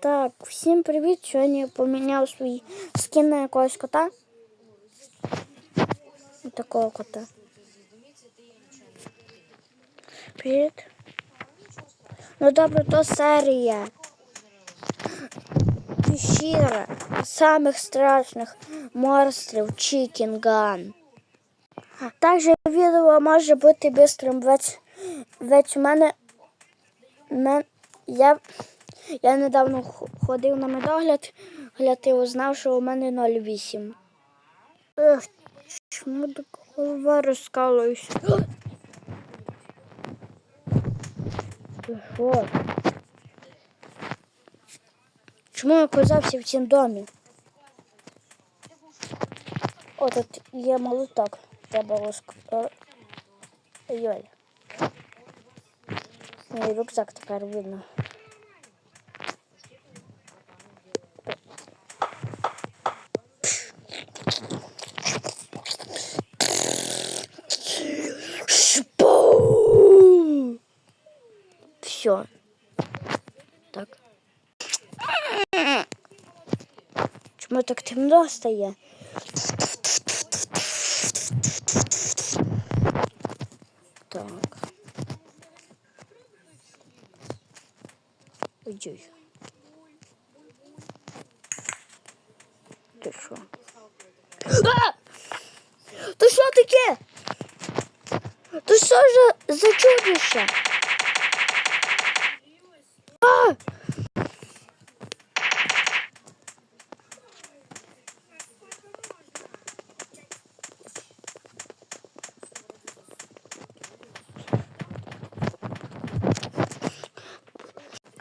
Так, всім привіт! Сьогодні я поміняв свій скін на якогось кота. Такого кота. Привіт. Ну добре, то серія. Пещера самих страшних монстрів Gun. Також відео може бути бистрим, ведь, ведь у мене, мен, я, я недавно ходив на медогляд, гляд і узнав, що у мене 0,8. Ех, чому так голова що? Чому я оказався в цьому домі? О, тут є молоток. Треба лоск. Йой. Мій рюкзак тепер видно. Все. Так. Чому так темно стає? Так. Ой-ой. Ти? Ти що таке? Ти що ж за чудище? А!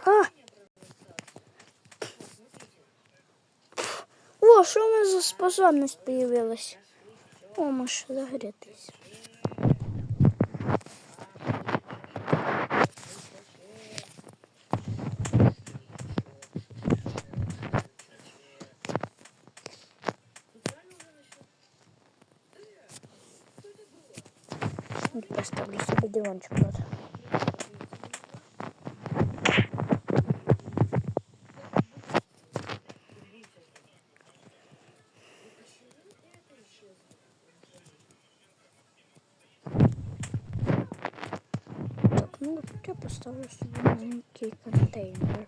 А! О, що мене за способність появилась? О, може загрітись. Поставлю собі диванчик тут. Так, ну тут я поставлю собі маленький контейнер.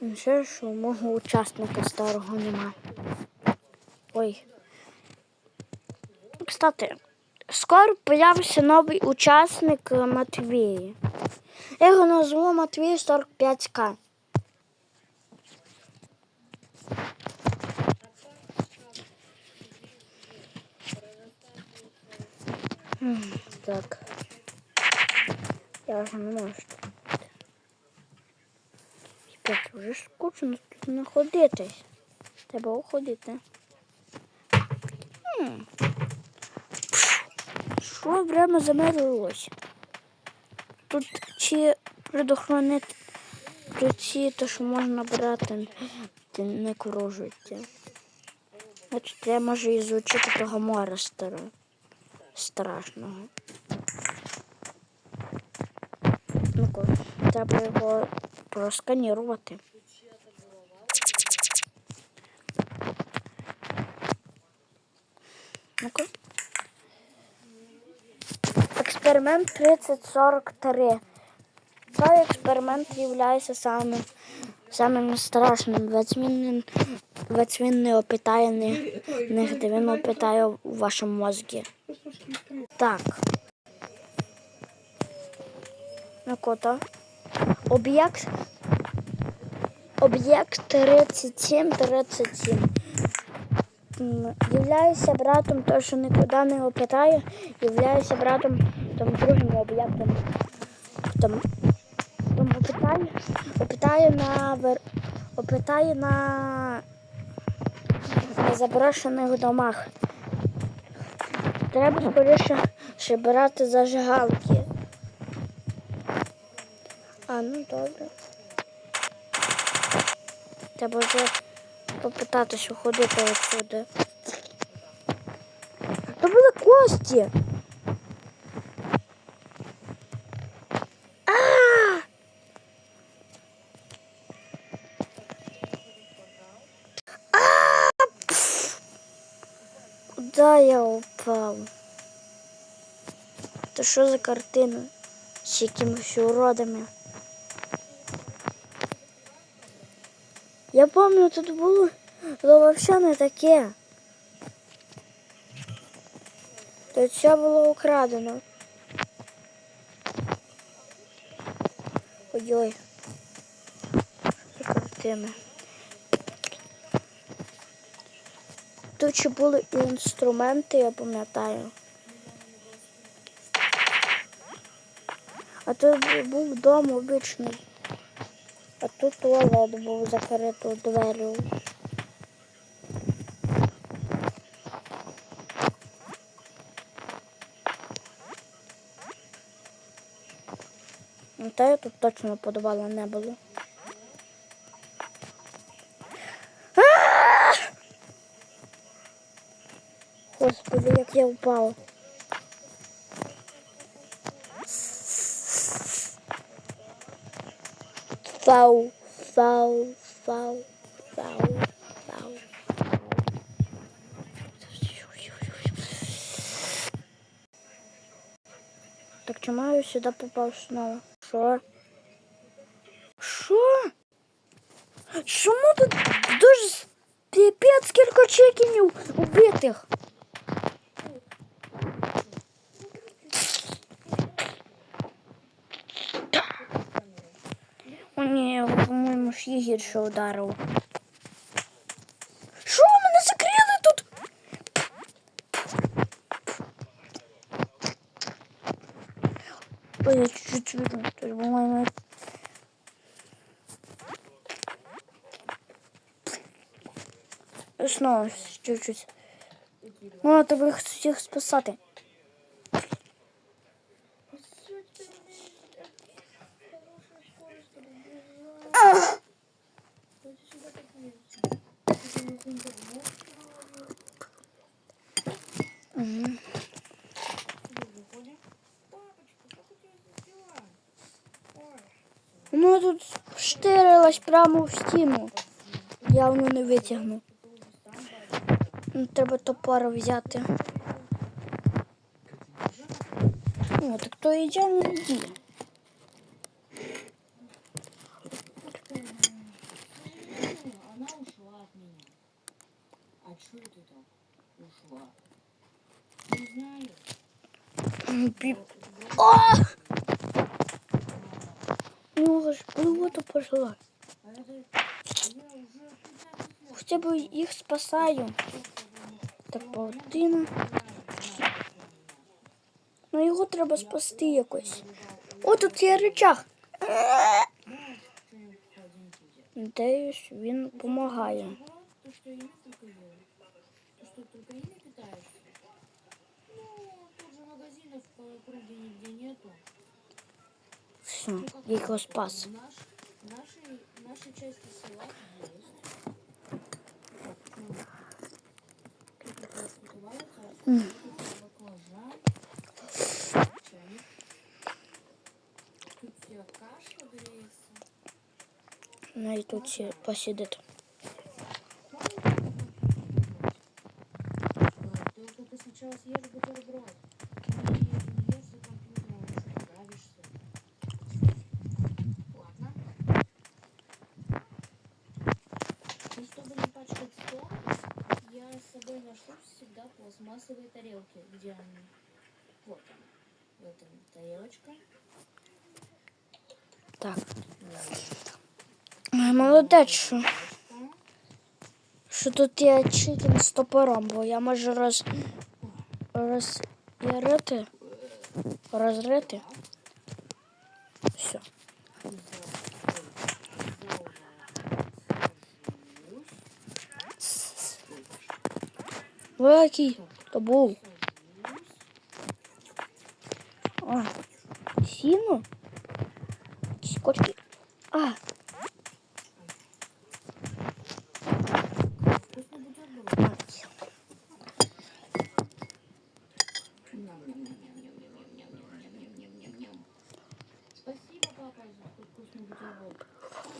Ну, Ще що мого учасника старого нема. Ой. Кстати, скоро появиться новий учасник е, Матвій. Я його назву Матвій 45К. Так. Я вже не можу. Ребята, вже скучно тут знаходитись. Треба уходити. М. Що время замерилось? Тут чи предохранити ці, то що можна брати, ти не кружиться. Значить, я можу ізучити того моря старого. Страшного. Ну-ка, треба його просканірувати. Ну-ка. Експеримент 3043. Цей експеримент є самим, самим страшним, ведь він, ведь він не опитає ні- нігде, він опитає у вашому мозгі. Так. Ну кота. Об'єкт. Об'єкт 3737. М, Являюся братом, то, що нікуди не опитає, являюся братом там другим об'єктом. Там, там опитає, опитає на вер, опитає на, на заброшених домах. Треба скоріше ще брати зажигалки. А, ну добре. Треба вже попитатися ходити отсюди. То були кості. А! А! Пф! Куда я упав? То що за картина? З якимись уродами? Я пам'ятаю, тут було, взагалі не таке. Тут все було украдено. Ой-ой. За картина? Тут ще були і інструменти, я пам'ятаю. А тут був дом обичний. А тут туалет був закрито дверю. Та я тут точно подавала не було. Господи, як я впала. Фау, фау, фау, фау, фау. Так чому я сюди попав знову? Що? Що? Чому тут дуже піпець кілька чекінів убитих? Ні, по-моєму, ж є гірше ударив. Що мене закрили тут? Ой, я чуть-чуть видно, по-моему, Снова чуть-чуть. Ну, треба їх всіх спасати. Ну, тут штирилась прямо в стіну. Явно не витягну. Ну, Треба топор взяти. О, так то ідеально йди. Она Ну, ж блювото пожила. А это я уже туда Хоча б їх спасаю. Так, паутина. Ну його треба спасти якось. О, тут є речах. Надеюсь, він допомагає. Ну, тут же магазинов по округе нигде нету. Все, я його спас. Наші части села ну, тут как я с собой ношу всегда пластмассовые тарелки. Где они? Вот они. Вот они, тарелочка. Так. Ой, Молодець, що, що тут є чикен з топором, бо я можу роз... розрити, розрити. Все. Великий то був. А, сіно? Якісь. А. хоть вкусный бутерброд.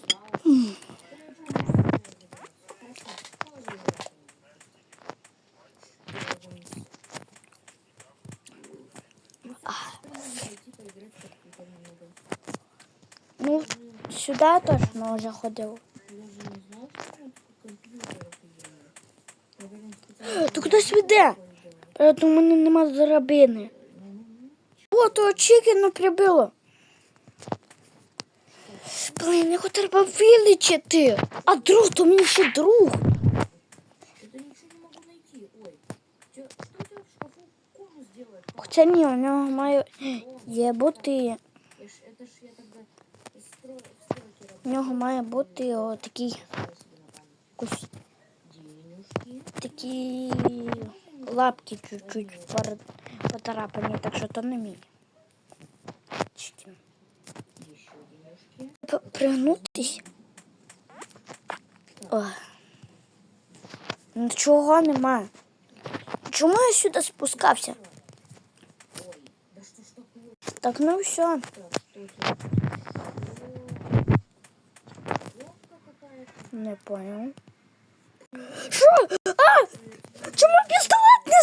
Да, уж. Да я же не знаю, Хорошо, положи его в раковину. Ну, всё, теперь можно пойти поиграть в компьютер немного. Ну, сюди точно вже ходив. Я же не знал, что он компьютер офигенный. Наверное, специально Ти кудись веде? Правда, у мене нема драбини. О, то чікіну прибило. Блін, його треба вилічити. А друг, то мені ще друг. Хоча ні, у нього має є бути. Я ж- Это ж я тогда в стро- в У нього має бути якось Денежки. такі лапки чуть-чуть поцарапані, так що то не мій. Пригнутись. Нічого нема. Чому я сюди спускався? Так, ну все. Не понял. Що? А! Чому пістолет не